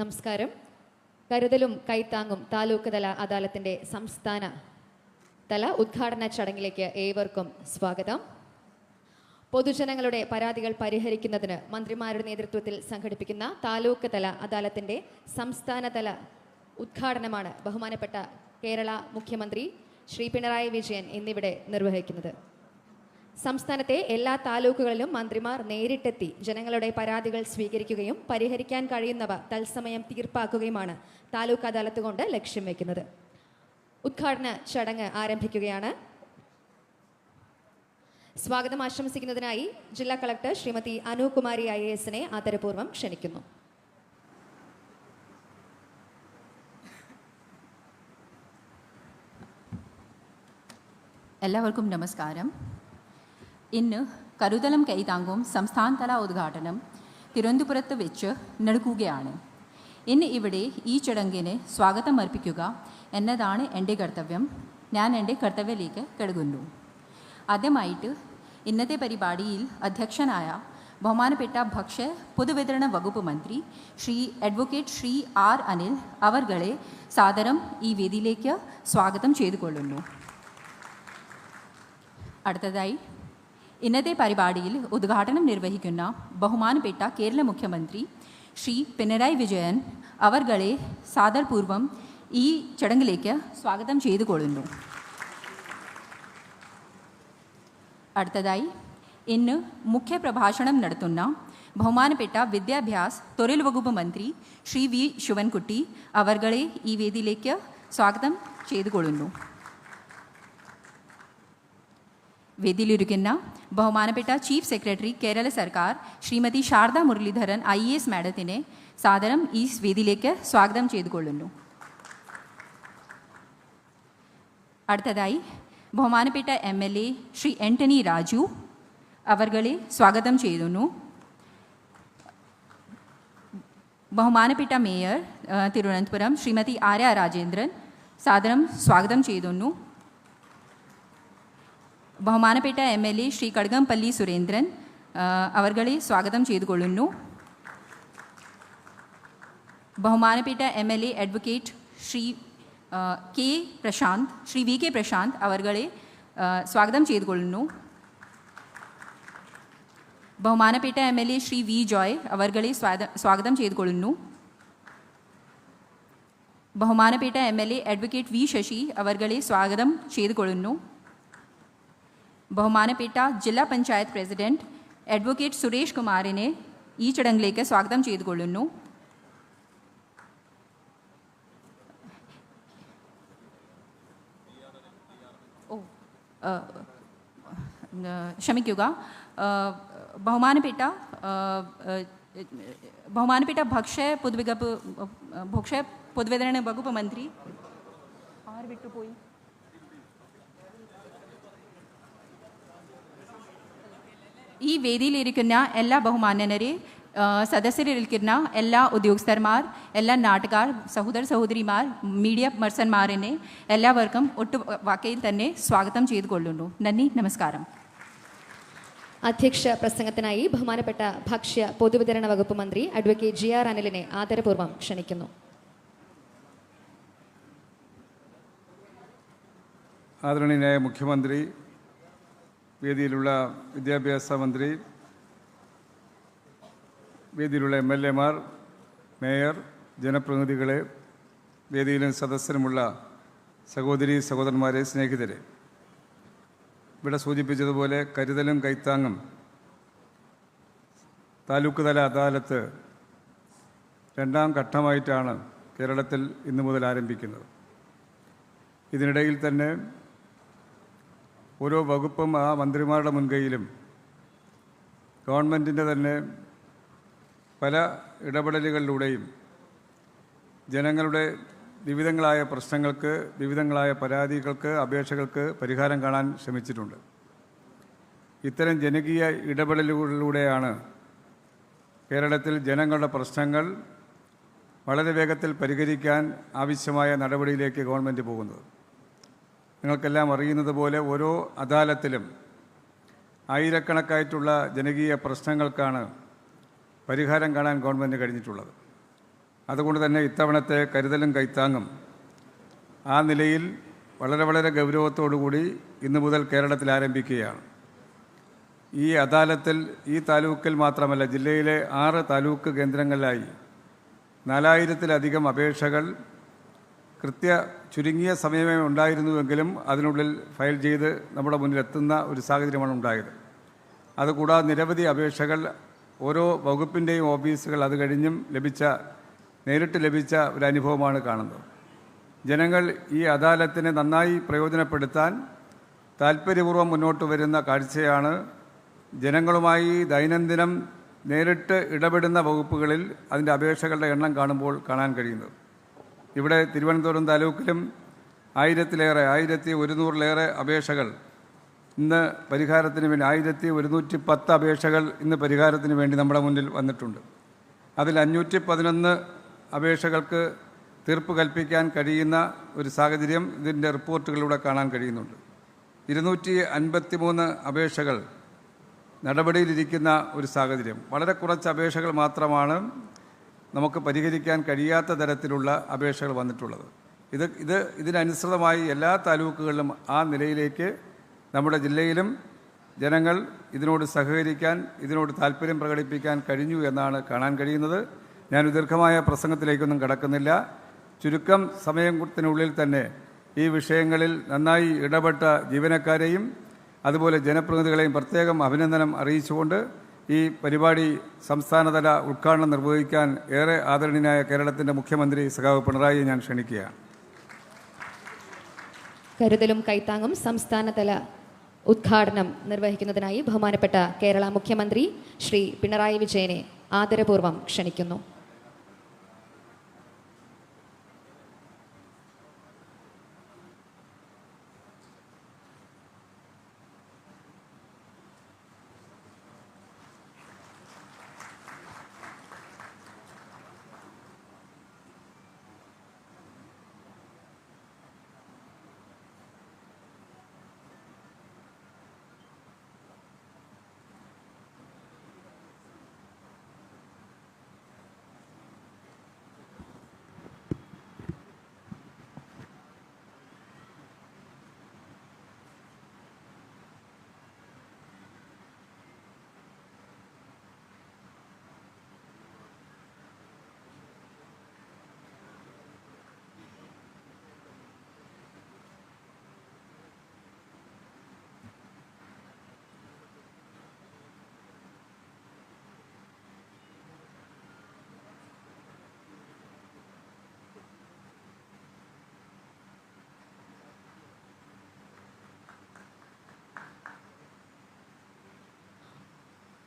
നമസ്കാരം. കരുതലും കൈത്താങ്ങും താലൂക്ക് തല അദാലത്തിന്റെ സംസ്ഥാന തല ഉദ്ഘാടന ചടങ്ങിലേക്ക് ഏവർക്കും സ്വാഗതം. പൊതുജനങ്ങളുടെ പരാതികൾ പരിഹരിക്കുന്നതിന് മന്ത്രിമാരുടെ നേതൃത്വത്തിൽ സംഘടിപ്പിക്കുന്ന താലൂക്ക് തല അദാലത്തിന്റെ സംസ്ഥാനതല ഉദ്ഘാടനമാണ് ബഹുമാനപ്പെട്ട കേരള മുഖ്യമന്ത്രി ശ്രീ പിണറായി വിജയൻ എന്നിവിടെ നിർവഹിക്കുന്നത്. സംസ്ഥാനത്തെ എല്ലാ താലൂക്കുകളിലും മന്ത്രിമാർ നേരിട്ടെത്തി ജനങ്ങളുടെ പരാതികൾ സ്വീകരിക്കുകയും പരിഹരിക്കാൻ കഴിയുന്നവ തത്സമയം തീർപ്പാക്കുകയുമാണ് താലൂക്ക് അദാലത്ത് കൊണ്ട് ലക്ഷ്യം വയ്ക്കുന്നത് ഉദ്ഘാടന ചടങ്ങ് ആരംഭിക്കുകയാണ്. സ്വാഗതം ആശംസിക്കുന്നതിനായി ജില്ലാ കളക്ടർ ശ്രീമതി അനുകുമാരി ഐ എസിനെ ആദരപൂർവം ക്ഷണിക്കുന്നു. എല്ലാവർക്കും നമസ്കാരം. ഇന്ന് കരുതലം കൈതാങ്കും സംസ്ഥാനതല ഉദ്ഘാടനം തിരുവനന്തപുരത്ത് വെച്ച് നടക്കുകയാണ്. ഇന്ന് ഇവിടെ ഈ ചടങ്ങിന് സ്വാഗതം അർപ്പിക്കുക എന്നതാണ് എന്റെ കർത്തവ്യം. ഞാൻ എന്റെ കർത്തവ്യത്തിലേക്ക് കടകുന്നു ആദ്യമായിട്ട് ഇന്നത്തെ പരിപാടിയിൽ അധ്യക്ഷനായ ബഹുമാനപ്പെട്ട ഭക്ഷ്യ പൊതുവിതരണ വകുപ്പ് മന്ത്രി ശ്രീ അഡ്വക്കേറ്റ് ശ്രീ ആർ അനിൽ അവർകളെ സാദരം ഈ വേദിയിലേക്ക് സ്വാഗതം ചെയ്തുകൊള്ളുന്നു. അടുത്തതായി ഇന്നത്തെ പരിപാടിയിൽ ഉദ്ഘാടനം നിർവഹിക്കുന്ന ബഹുമാനപ്പെട്ട കേരള മുഖ്യമന്ത്രി ശ്രീ പിണറായി വിജയൻ അവർകളെ സാദർപൂർവം ഈ ചടങ്ങിലേക്ക് സ്വാഗതം ചെയ്തു കൊള്ളുന്നു അടുത്തതായി ഇന്ന് മുഖ്യ പ്രഭാഷണം നടത്തുന്ന ബഹുമാനപ്പെട്ട വിദ്യാഭ്യാസ് തൊഴിൽ വകുപ്പ് മന്ത്രി ശ്രീ വി ശിവൻകുട്ടി അവർകളെ ഈ വേദിയിലേക്ക് സ്വാഗതം ചെയ്തുകൊള്ളുന്നു. വേദിയിലിരിക്കുന്ന ബഹുമാനപ്പെട്ട ചീഫ് സെക്രട്ടറി കേരള സർക്കാർ Shrimati Sharada Muraleedharan I A S മാഡത്തിനെ സാദരം ഈ വേദിയിലേക്ക് സ്വാഗതം ചെയ്തുകൊള്ളുന്നു. അടുത്തതായി ബഹുമാനപ്പെട്ട M L A Shri Antony Raju അവർകളെ സ്വാഗതം ചെയ്യുന്നു. ബഹുമാനപ്പെട്ട മേയർ തിരുവനന്തപുരം ശ്രീമതി ആര്യ രാജേന്ദ്രൻ സാദരം സ്വാഗതം ചെയ്യുന്നു. ബഹുമാനപ്പെട്ട M L A Shri Kadakampally Surendran ആ, അവർകളെ സ്വാഗതം ചെയ്തുകൊള്ളുന്നു. ബഹുമാനപ്പെട്ട M L A advocate Shri ആ, K Prashanth Shri V K Prashanth അവർകളെ ആ, സ്വാഗതം ചെയ്തുകൊള്ളുന്നു. ബഹുമാനപ്പെട്ട M L A Shri V Joy അവർകളെ സ്വാഗ സ്വാഗതം ചെയ്തുകൊള്ളുന്നു. ബഹുമാനപ്പെട്ട M L A advocate V Sasi അവർകളെ സ്വാഗതം ചെയ്തുകൊള്ളുന്നു. ബഹുമാനപ്പെട്ട ജില്ലാ പഞ്ചായത്ത് പ്രസിഡന്റ് അഡ്വക്കേറ്റ് സുരേഷ് കുമാറിനെ ഈ ചടങ്ങിലേക്ക് സ്വാഗതം ചെയ്തുകൊള്ളുന്നു ഓ ആ, ആ, ക്ഷമിക്കുക ആ, ബഹുമാനപ്പെട്ട ആ, ആ, ബഹുമാനപ്പെട്ട ഭക്ഷ്യ പൊതുവികപ്പ് ഭക്ഷ്യ പൊതുവിതരണ വകുപ്പ് മന്ത്രി ആർ വിട്ടുപോയി ഈ വേദിയിലിരിക്കുന്ന എല്ലാ ബഹുമാന്യനരെ ആ, എല്ലാ ഉദ്യോഗസ്ഥന്മാർ എല്ലാ നാട്ടുകാർ സഹോദര സഹോദരിമാർ മീഡിയ പേഴ്സന്മാരെന്നെ എല്ലാവർക്കും ഒട്ടു വാക്കയിൽ തന്നെ സ്വാഗതം ചെയ്തു കൊള്ളുന്നു നന്ദി നമസ്കാരം. അധ്യക്ഷ പ്രസംഗത്തിനായി ബഹുമാനപ്പെട്ട ഭക്ഷ്യ പൊതുവിതരണ വകുപ്പ് മന്ത്രി അഡ്വക്കേറ്റ് ജി ആർ അനിലിനെ ആദരപൂർവം ക്ഷണിക്കുന്നു. ആദരണീയനായ മുഖ്യമന്ത്രി വേദിയിലുള്ള വിദ്യാഭ്യാസ മന്ത്രി വേദിയിലുള്ള എം എൽ എമാർ മേയർ ജനപ്രതിനിധികളെ വേദിയിലും സദസ്സിലുമുള്ള സഹോദരി സഹോദരന്മാരെ സ്നേഹിതരെ. ഇവിടെ സൂചിപ്പിച്ചതുപോലെ കരുതലും കൈത്താങ്ങും താലൂക്ക് തല അദാലത്ത് രണ്ടാം ഘട്ടമായിട്ടാണ് കേരളത്തിൽ ഇന്നു മുതൽ ആരംഭിക്കുന്നത്. ഇതിനിടയിൽ തന്നെ ഓരോ വകുപ്പും ആ മന്ത്രിമാരുടെ മുൻകൈയിലും. ഗവൺമെന്റിന്റെ തന്നെ പല ഇടപെടലുകളിലൂടെയും ജനങ്ങളുടെ വിവിധങ്ങളായ പ്രശ്നങ്ങൾക്ക് വിവിധങ്ങളായ പരാതികൾക്ക് അപേക്ഷകൾക്ക് പരിഹാരം കാണാൻ ശ്രമിച്ചിട്ടുണ്ട്. ഇത്തരം ജനകീയ ഇടപെടലുകളിലൂടെയാണ് കേരളത്തിൽ ജനങ്ങളുടെ പ്രശ്നങ്ങൾ വളരെ വേഗത്തിൽ പരിഹരിക്കാൻ ആവശ്യമായ നടപടിയിലേക്ക് ഗവൺമെന്റ് പോകുന്നത്. നിങ്ങൾക്കെല്ലാം അറിയുന്നത് പോലെ ഓരോ അദാലത്തിലും ആയിരക്കണക്കായിട്ടുള്ള ജനകീയ പ്രശ്നങ്ങൾക്കാണ് പരിഹാരം കാണാൻ ഗവൺമെന്റ് കഴിഞ്ഞിട്ടുള്ളത്. അതുകൊണ്ട് തന്നെ ഇത്തവണത്തെ കരുതലും കൈത്താങ്ങും ആ നിലയിൽ വളരെ വളരെ ഗൗരവത്തോടുകൂടി ഇന്നു മുതൽ കേരളത്തിൽ ആരംഭിക്കുകയാണ്. ഈ അദാലത്തിൽ ഈ താലൂക്കിൽ മാത്രമല്ല ജില്ലയിലെ ആറ് താലൂക്ക് കേന്ദ്രങ്ങളിലായി നാലായിരത്തിലധികം അപേക്ഷകൾ കൃത്യ ചുരുങ്ങിയ സമയമേ ഉണ്ടായിരുന്നുവെങ്കിലും അതിനുള്ളിൽ ഫയൽ ചെയ്ത് നമ്മുടെ മുന്നിൽ എത്തുന്ന ഒരു സാഹചര്യമാണ് ഉണ്ടായത്. അതുകൂടാതെ നിരവധി അപേക്ഷകൾ ഓരോ വകുപ്പിന്റെയും ഓഫീസുകൾ അത് കഴിഞ്ഞും ലഭിച്ച നേരിട്ട് ലഭിച്ച ഒരു അനുഭവമാണ് കാണുന്നത്. ജനങ്ങൾ ഈ അദാലത്തിനെ നന്നായി പ്രയോജനപ്പെടുത്താൻ താല്പര്യപൂർവം മുന്നോട്ട് വരുന്ന കാഴ്ചയാണ് ജനങ്ങളുമായി ദൈനംദിനം നേരിട്ട് ഇടപെടുന്ന വകുപ്പുകളിൽ അതിന്റെ അപേക്ഷകളുടെ എണ്ണം കാണുമ്പോൾ കാണാൻ കഴിയുന്നത്. ഇവിടെ തിരുവനന്തപുരം താലൂക്കിലും ആയിരത്തിലേറെ ആയിരത്തി ഒരുന്നൂറിലേറെ അപേക്ഷകൾ ഇന്ന് പരിഹാരത്തിന് വേണ്ടി ആയിരത്തി ഒരുന്നൂറ്റി പത്ത് അപേക്ഷകൾ ഇന്ന് പരിഹാരത്തിന് വേണ്ടി നമ്മുടെ മുന്നിൽ വന്നിട്ടുണ്ട്. അതിൽ അഞ്ഞൂറ്റി പതിനൊന്ന് അപേക്ഷകൾക്ക് തീർപ്പ് കൽപ്പിക്കാൻ കഴിയുന്ന ഒരു സാഹചര്യം ഇതിന്റെ റിപ്പോർട്ടുകളിലൂടെ കാണാൻ കഴിയുന്നുണ്ട്. ഇരുന്നൂറ്റി അൻപത്തി മൂന്ന് അപേക്ഷകൾ നടപടിയിലിരിക്കുന്ന ഒരു സാഹചര്യം. വളരെ കുറച്ച് അപേക്ഷകൾ മാത്രമാണ് നമുക്ക് പരിഹരിക്കാൻ കഴിയാത്ത തരത്തിലുള്ള അപേക്ഷകൾ വന്നിട്ടുള്ളത്. ഇത് ഇത് ഇതിനനുസൃതമായി എല്ലാ താലൂക്കുകളിലും ആ നിലയിലേക്ക് നമ്മുടെ ജില്ലയിലും ജനങ്ങൾ ഇതിനോട് സഹകരിക്കാൻ ഇതിനോട് താല്പര്യം പ്രകടിപ്പിക്കാൻ കഴിഞ്ഞു എന്നാണ് കാണാൻ കഴിയുന്നത്. ഞാൻ ദീർഘമായ പ്രസംഗത്തിലേക്കൊന്നും കടക്കുന്നില്ല. ചുരുക്കം സമയത്തിനുള്ളിൽ തന്നെ ഈ വിഷയങ്ങളിൽ നന്നായി ഇടപെട്ട ജീവനക്കാരെയും അതുപോലെ ജനപ്രതിനിധികളെയും പ്രത്യേകം അഭിനന്ദനം അറിയിച്ചുകൊണ്ട് ഈ പരിപാടി സംസ്ഥാനതല ഉദ്ഘാടനം നിർവഹിക്കാൻ ഏറെ ആദരണീയനായ കേരളത്തിന്റെ മുഖ്യമന്ത്രി സഖാവ് പിണറായിയെ ഞാൻ ക്ഷണിക്കുകയാണ്. കരുതലും കൈത്താങ്ങും സംസ്ഥാനതല ഉദ്ഘാടനം നിർവഹിക്കുന്നതിനായി ബഹുമാനപ്പെട്ട കേരള മുഖ്യമന്ത്രി ശ്രീ പിണറായി വിജയനെ ആദരപൂർവം ക്ഷണിക്കുന്നു.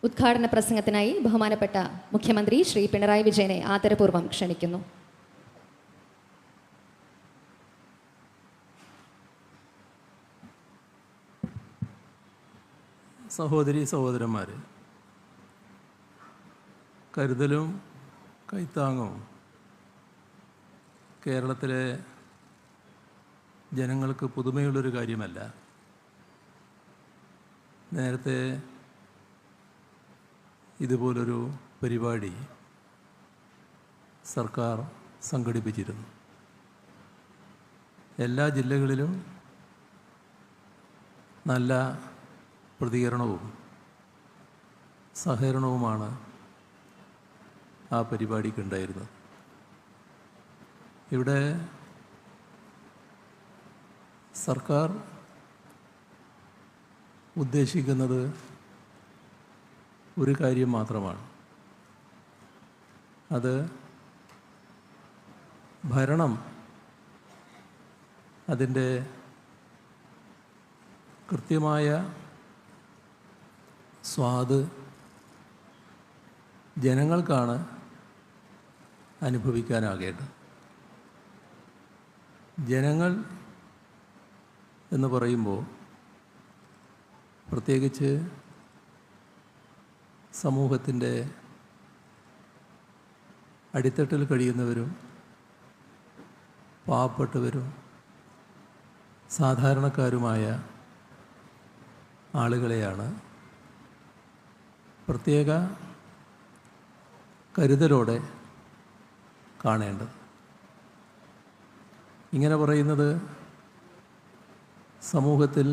ഉദ്ഘാടന പ്രസംഗത്തിനായി ബഹുമാനപ്പെട്ട മുഖ്യമന്ത്രി ശ്രീ പിണറായി വിജയനെ ആദരപൂർവം ക്ഷണിക്കുന്നു. സഹോദരി സഹോദരന്മാർ കരുതലും കൈത്താങ്ങും കേരളത്തിലെ ജനങ്ങൾക്ക് പുതുമയുള്ളൊരു കാര്യമല്ല. നേരത്തെ ഇതുപോലൊരു പരിപാടി സർക്കാർ സംഘടിപ്പിച്ചിരുന്നു. എല്ലാ ജില്ലകളിലും നല്ല പ്രതികരണവും സഹകരണവുമാണ് ആ പരിപാടിക്ക് ഉണ്ടായിരുന്നത്. ഇവിടെ സർക്കാർ ഉദ്ദേശിക്കുന്നത് ഒരു കാര്യം മാത്രമാണ്. അത് ഭരണം അതിന്റെ കൃത്യമായ സ്വാദ് ജനങ്ങൾക്കാണ് അനുഭവിക്കാനാകേണ്ടത്. ജനങ്ങൾ എന്ന് പറയുമ്പോൾ പ്രത്യേകിച്ച് സമൂഹത്തിന്റെ അടിത്തട്ടിൽ കഴിയുന്നവരും പാവപ്പെട്ടവരും സാധാരണക്കാരുമായ ആളുകളെയാണ് പ്രത്യേക കരുതലോടെ കാണേണ്ടത്. ഇങ്ങനെ പറയുന്നത് സമൂഹത്തിൽ